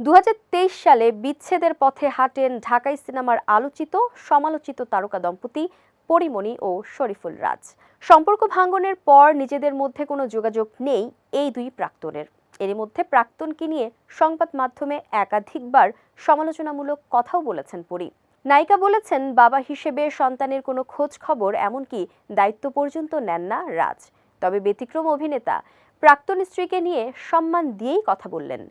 দু হাজার তেইশ সালে বিচ্ছেদের পথে হাঁটেন ঢাকাই সিনেমার আলোচিত, সমালোচিত তারকা দম্পতি পরিমণি ও শরীফুল রাজ। সম্পর্ক ভাঙ্গনের পর নিজেদের মধ্যে কোনো যোগাযোগ নেই এই দুই প্রাক্তনের। এর মধ্যে প্রাক্তনকে নিয়ে সংবাদ মাধ্যমে একাধিকবার সমালোচনামূলক কথাও বলেছেন পরি। নায়িকা বলেছেন, বাবা হিসেবে সন্তানের কোনো খোঁজ খবর এমনকি দায়িত্ব পর্যন্ত নেন না রাজ। তবে ব্যতিক্রম অভিনেতা প্রাক্তন স্ত্রীকে নিয়ে সম্মান দিয়েই কথা বললেন।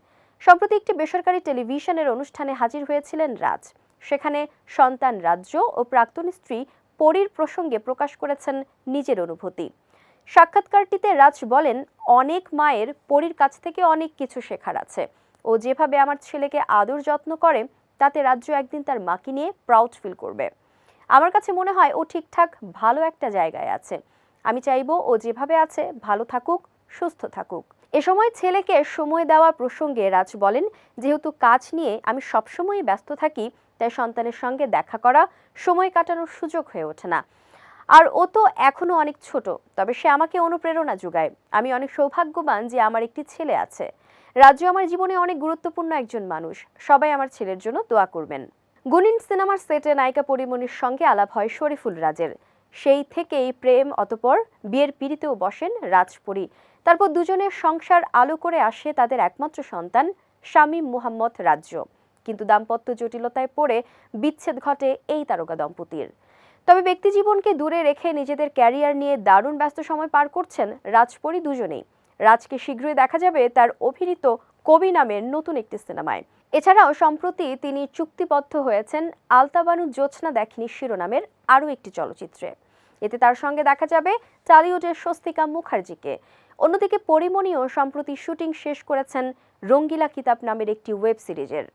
সম্প্রতি একটি বেসরকারি টেলিভিশনের অনুষ্ঠানে হাজির হয়েছিলেন রাজ। সেখানে সন্তান রাজ্য ও প্রাক্তন স্ত্রী পরীর প্রসঙ্গে প্রকাশ করেছেন নিজের অনুভূতি। সাক্ষাৎকারটিতে রাজ বলেন, অনেক মায়ের পরীর কাছ থেকে অনেক কিছু শেখার আছে। ও যেভাবে আমার ছেলেকে আদর যত্ন করে, তাতে রাজ্য একদিন তার মাকে নিয়ে প্রাউড ফিল করবে। আমার কাছে মনে হয় ও ঠিকঠাক ভালো একটা জায়গায় আছে। আমি চাইব ও যেভাবে আছে, ভালো থাকুক, সুস্থ থাকুক। এ সময় ছেলেকে সময় দেওয়া প্রসঙ্গে রাজ বলেন, যেহেতু কাজ নিয়ে আমি সবসময়ই ব্যস্ত থাকি, তাই সন্তানের সঙ্গে দেখা করা সময় কাটানোর সুযোগ হয়ে ওঠে না। আর ও তো এখনও অনেক ছোট, তবে সে আমাকে অনুপ্রেরণা যোগায়। আমি অনেক সৌভাগ্যবান যে আমার একটি ছেলে আছে। রাজ্য আমার জীবনে অনেক গুরুত্বপূর্ণ একজন মানুষ। সবাই আমার ছেলের জন্য দোয়া করবেন। গুনিন সিনেমার সেটে নায়িকা পরিমণির সঙ্গে আলাপ হয় শরীফুল রাজের। সেই থেকেই প্রেম অতপর বিয়ের পিড়িতেও বসেন রাজপরি। তারপর দুজনের সংসার আলো করে আসে তাদের একমাত্র সন্তান শামীম মুহাম্মদ রাজ্য। কিন্তু দাম্পত্য জটিলতায় পড়ে বিচ্ছেদ ঘটে এই তারকা দম্পতির। তবে ব্যক্তি জীবনকে দূরে রেখে নিজেদের ক্যারিয়ার নিয়ে দারুণ ব্যস্ত সময় পার করছেন রাজপরি দুজনেই। রাজকে শীঘ্রই দেখা যাবে তার অভিনীত কবি নামের নতুন একটি সিনেমায়। এছাড়াও সম্প্রতি তিনি চুক্তিবদ্ধ হয়েছেন আলতাবানু জোৎস্না দেখেনি শিরোনামের আরও একটি চলচ্চিত্রে। এতে তার সঙ্গে দেখা যাবে টালিউডের স্বস্তিকা মুখার্জিকে। অন্যদিকে পরিমণিও সম্প্রতি শুটিং শেষ করেছেন রঙ্গিলা কিতাব নামের একটি ওয়েব সিরিজের।